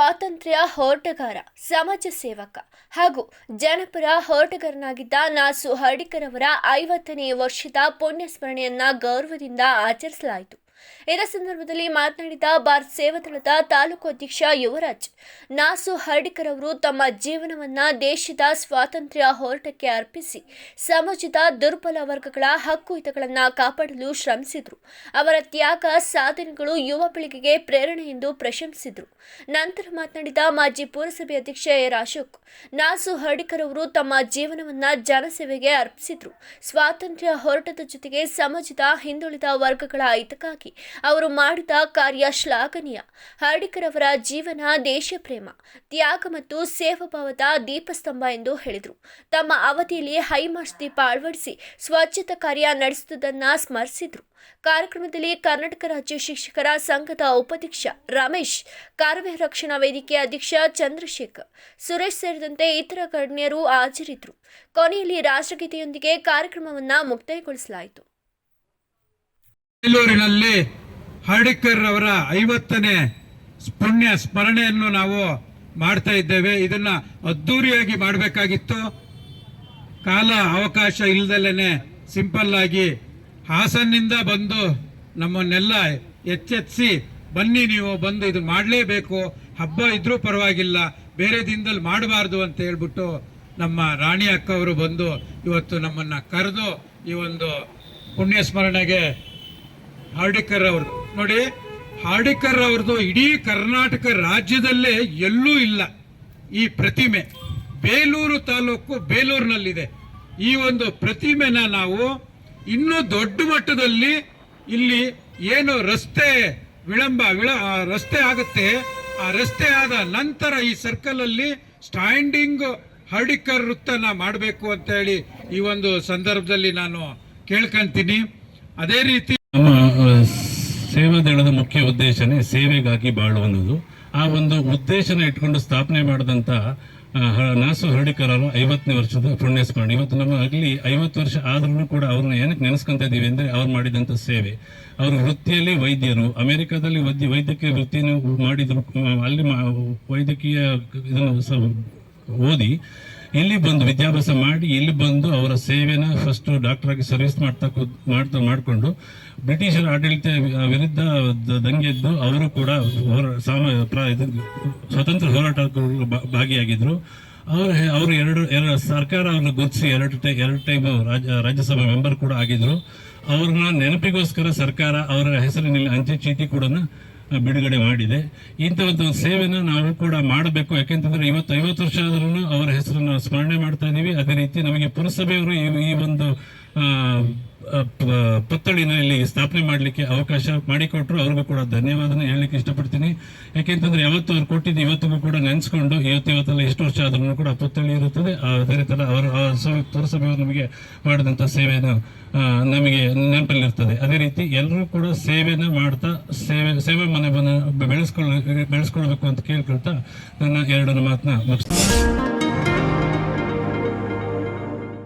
ಸ್ವಾತಂತ್ರ್ಯ ಹೋರಾಟಗಾರ, ಸಮಾಜ ಸೇವಕ ಹಾಗೂ ಜನಪರ ಹೋರಾಟಗಾರನಾಗಿದ್ದ ನಾಸು ಹರ್ಡಿಕರ್ ಅವರ ಐವತ್ತನೇ ವರ್ಷದ ಪುಣ್ಯಸ್ಮರಣೆಯನ್ನ ಗೌರವದಿಂದ ಆಚರಿಸಲಾಯಿತು. ಇದರ ಸಂದರ್ಭದಲ್ಲಿ ಮಾತನಾಡಿದ ಭಾರತ್ ಸೇವಾದಳದ ತಾಲೂಕು ಅಧ್ಯಕ್ಷ ಯುವರಾಜ್, ನಾಸು ಹರ್ಡಿಕರ್ ಅವರು ತಮ್ಮ ಜೀವನವನ್ನ ದೇಶದ ಸ್ವಾತಂತ್ರ್ಯ ಹೋರಾಟಕ್ಕೆ ಅರ್ಪಿಸಿ, ಸಮಾಜದ ದುರ್ಬಲ ವರ್ಗಗಳ ಹಕ್ಕು ಹಿತಗಳನ್ನು ಕಾಪಾಡಲು ಶ್ರಮಿಸಿದರು. ಅವರ ತ್ಯಾಗ, ಸಾಧನೆಗಳು ಯುವ ಪೀಳಿಗೆಗೆ ಪ್ರೇರಣೆ ಎಂದು ಪ್ರಶಂಸಿದರು. ನಂತರ ಮಾತನಾಡಿದ ಮಾಜಿ ಪುರಸಭೆ ಅಧ್ಯಕ್ಷ ಎರ್ ಅಶೋಕ್, ನಾಸು ಹರ್ಡಿಕರ್ ಅವರು ತಮ್ಮ ಜೀವನವನ್ನ ಜನಸೇವೆಗೆ ಅರ್ಪಿಸಿದ್ರು. ಸ್ವಾತಂತ್ರ್ಯ ಹೋರಾಟದ ಜೊತೆಗೆ ಸಮಾಜದ ಹಿಂದುಳಿದ ವರ್ಗಗಳ ಹಿತಕ್ಕಾಗಿ ಅವರು ಮಾಡಿದ ಕಾರ್ಯ ಶ್ಲಾಘನೀಯ. ಹರ್ಡಿಕರವರ ಜೀವನ ದೇಶ ಪ್ರೇಮ ತ್ಯಾಗ ಮತ್ತು ಸೇವಾಭಾವದ ದೀಪಸ್ತಂಭ ಎಂದು ಹೇಳಿದರು. ತಮ್ಮ ಅವಧಿಯಲ್ಲಿ ಹೈಮಾರ್ಚ್ ದೀಪ ಅಳವಡಿಸಿ ಸ್ವಚ್ಛತಾ ಕಾರ್ಯ ನಡೆಸುವುದನ್ನು ಸ್ಮರಿಸಿದರು. ಕಾರ್ಯಕ್ರಮದಲ್ಲಿ ಕರ್ನಾಟಕ ರಾಜ್ಯ ಶಿಕ್ಷಕರ ಸಂಘದ ಉಪಾಧ್ಯಕ್ಷ ರಮೇಶ್, ಕಾರವೇ ರಕ್ಷಣಾ ವೇದಿಕೆ ಅಧ್ಯಕ್ಷ ಚಂದ್ರಶೇಖರ್, ಸುರೇಶ್ ಸೇರಿದಂತೆ ಇತರ ಗಣ್ಯರು ಹಾಜರಿದ್ದರು. ಕೊನೆಯಲ್ಲಿ ರಾಷ್ಟ್ರಗೀತೆಯೊಂದಿಗೆ ಕಾರ್ಯಕ್ರಮವನ್ನು ಮುಕ್ತಾಯಗೊಳಿಸಲಾಯಿತು. ಬೇಲೂರಿನಲ್ಲಿ ಹರ್ಡಿಕರ್ ಅವರ ಐವತ್ತನೇ ಪುಣ್ಯ ಸ್ಮರಣೆಯನ್ನು ನಾವು ಮಾಡ್ತಾ ಇದ್ದೇವೆ. ಇದನ್ನ ಅದ್ದೂರಿಯಾಗಿ ಮಾಡಬೇಕಾಗಿತ್ತು. ಕಾಲ ಅವಕಾಶ ಇಲ್ದಲೇನೆ ಸಿಂಪಲ್ ಆಗಿ ಹಾಸನ್ನಿಂದ ಬಂದು ನಮ್ಮನ್ನೆಲ್ಲ ಎಚ್ಚೆತ್ಸಿ ಬನ್ನಿ, ನೀವು ಬಂದು ಇದು ಮಾಡಲೇಬೇಕು. ಹಬ್ಬ ಇದ್ರೂ ಪರವಾಗಿಲ್ಲ, ಬೇರೆ ದಿನದಲ್ಲಿ ಮಾಡಬಾರ್ದು ಅಂತ ಹೇಳ್ಬಿಟ್ಟು ನಮ್ಮ ರಾಣಿ ಅಕ್ಕ ಅವರು ಬಂದು ಇವತ್ತು ನಮ್ಮನ್ನ ಕರೆದು ಈ ಒಂದು ಪುಣ್ಯ ಸ್ಮರಣೆಗೆ ಹಾರ್ಡಿಕರ್ ಅವ್ರದ್ದು. ನೋಡಿ, ಹಾರ್ಡಿಕರ್ ಅವ್ರದ್ದು ಇಡೀ ಕರ್ನಾಟಕ ರಾಜ್ಯದಲ್ಲೇ ಎಲ್ಲೂ ಇಲ್ಲ. ಈ ಪ್ರತಿಮೆ, ಬೇಲೂರು ತಾಲೂಕು ಬೇಲೂರಿನಲ್ಲಿದೆ. ಈ ಒಂದು ಪ್ರತಿಮೆನ ನಾವು ಇನ್ನೂ ದೊಡ್ಡ ಮಟ್ಟದಲ್ಲಿ ಇಲ್ಲಿ ಏನು ರಸ್ತೆ ವಿಳಂಬ, ವಿಳ ರಸ್ತೆ ಆಗುತ್ತೆ. ಆ ರಸ್ತೆ ಆದ ನಂತರ ಈ ಸರ್ಕಲ್ ಅಲ್ಲಿ ಸ್ಟ್ಯಾಂಡಿಂಗ್ ಹರ್ಡಿಕರ್ ವೃತ್ತನ ಮಾಡಬೇಕು ಅಂತ ಹೇಳಿ ಈ ಒಂದು ಸಂದರ್ಭದಲ್ಲಿ ನಾನು ಕೇಳ್ಕೊಂತೀನಿ. ಅದೇ ರೀತಿ ಸೇವಾದಳದ ಮುಖ್ಯ ಉದ್ದೇಶನೇ ಸೇವೆಗಾಗಿ ಬಾಳುವುದು ಆ ಒಂದು ಉದ್ದೇಶನ ಇಟ್ಕೊಂಡು ಸ್ಥಾಪನೆ ಮಾಡಿದಂಥ ನಾಸು ಹರ್ಡಿಕರ್ ಐವತ್ತನೇ ವರ್ಷದ ಪುಣ್ಯ ಸ್ಮರಣೆ ಇವತ್ತು ನಮ್ಮ ಆಗಲಿ ಐವತ್ತು ವರ್ಷ ಆದ್ರೂ ಕೂಡ ಅವ್ರನ್ನ ಏನಕ್ಕೆ ನೆನೆಸ್ಕೊಂತ ಇದ್ದೀವಿ ಅಂದ್ರೆ ಅವ್ರು ಮಾಡಿದಂಥ ಸೇವೆ. ಅವರು ವೃತ್ತಿಯಲ್ಲಿ ವೈದ್ಯರು. ಅಮೆರಿಕದಲ್ಲಿ ವೈದ್ಯ, ವೈದ್ಯಕೀಯ ವೃತ್ತಿಯನ್ನು ಮಾಡಿದ್ರು ಅಲ್ಲಿ ವೈದ್ಯಕೀಯ ಇದನ್ನು ಓದಿ ಇಲ್ಲಿ ಬಂದು ವಿದ್ಯಾಭ್ಯಾಸ ಮಾಡಿ, ಇಲ್ಲಿ ಬಂದು ಅವರ ಸೇವೆನ ಫಸ್ಟ್ ಡಾಕ್ಟರ್ ಆಗಿ ಸರ್ವಿಸ್ ಮಾಡ್ತಾ ಮಾಡ್ತಾ, ಮಾಡಿಕೊಂಡು ಬ್ರಿಟಿಷರ ಆಡಳಿತ ವಿರುದ್ಧ ದಂಗೆದ್ದು ಅವರು ಕೂಡ ಸಾಮ ಸ್ವತಂತ್ರ ಹೋರಾಟ ಭಾಗಿಯಾಗಿದ್ದರು ಅವರು ಅವರು ಎರಡು ಎರಡು ಸರ್ಕಾರ ಅವ್ರನ್ನ ಗುರುತಿಸಿ ಎರಡು ಟೈ, ಎರಡು ಟೈಮ್ ರಾಜ್ಯ ರಾಜ್ಯಸಭಾ ಮೆಂಬರ್ ಕೂಡ ಆಗಿದ್ರು. ಅವ್ರನ್ನ ನೆನಪಿಗೋಸ್ಕರ ಸರ್ಕಾರ ಅವರ ಹೆಸರಿನಲ್ಲಿ ಅಂಚೆ ಚೀಟಿ ಕೂಡ ಬಿಡುಗಡೆ ಮಾಡಿದೆ. ಇಂಥ ಒಂದು ಸೇವೆನ ನಾವು ಕೂಡ ಮಾಡಬೇಕು. ಯಾಕೆಂತಂದ್ರೆ ಇವತ್ತು ಐವತ್ತು ವರ್ಷ ಆದ್ರೂ ಅವರ ಹೆಸರನ್ನು ಸ್ಮರಣೆ ಮಾಡ್ತಾ ಇದ್ದೀವಿ ಅದೇ ರೀತಿ ನಮಗೆ ಪುರಸಭೆಯವರು ಈ ಒಂದು ಇಲ್ಲಿ ಸ್ಥಾಪನೆ ಮಾಡಲಿಕ್ಕೆ ಅವಕಾಶ ಮಾಡಿಕೊಟ್ರು. ಅವ್ರಿಗೂ ಕೂಡ ಧನ್ಯವಾದನ ಹೇಳಲಿಕ್ಕೆ ಇಷ್ಟಪಡ್ತೀನಿ. ಯಾಕೆಂತಂದ್ರೆ ಯಾವತ್ತು ಅವ್ರು ಕೊಟ್ಟಿದ್ದು ಇವತ್ತಿಗೂ ಕೂಡ ನೆನೆಸ್ಕೊಂಡು ಇವತ್ತು ಇವತ್ತೆಲ್ಲ ಎಷ್ಟು ವರ್ಷ ಆದ್ರೂ ಕೂಡ ಪುತ್ಥಳಿ ಇರುತ್ತದೆ. ಅದೇ ತರ ಅವರು ಪುರಸಭೆಯವರು ನಮಗೆ ಮಾಡಿದಂಥ ಸೇವೆಯನ್ನು ನಮಗೆ ನೆನಪಲ್ಲಿರ್ತದೆ ಅದೇ ರೀತಿ ಎಲ್ಲರೂ ಕೂಡ ಸೇವೆನ ಮಾಡ್ತಾ, ಸೇವೆ ಸೇವೆ ಮನೆ ಬೆಳೆಸ್ಕೊಳ್ಳ ಬೆಳೆಸ್ಕೊಳ್ಬೇಕು ಅಂತ ಕೇಳ್ಕೊಳ್ತಾ ನನ್ನ ಎರಡನ್ನು ಮಾತನ್ನ ಮುಗಿಸ್ತೀನಿ.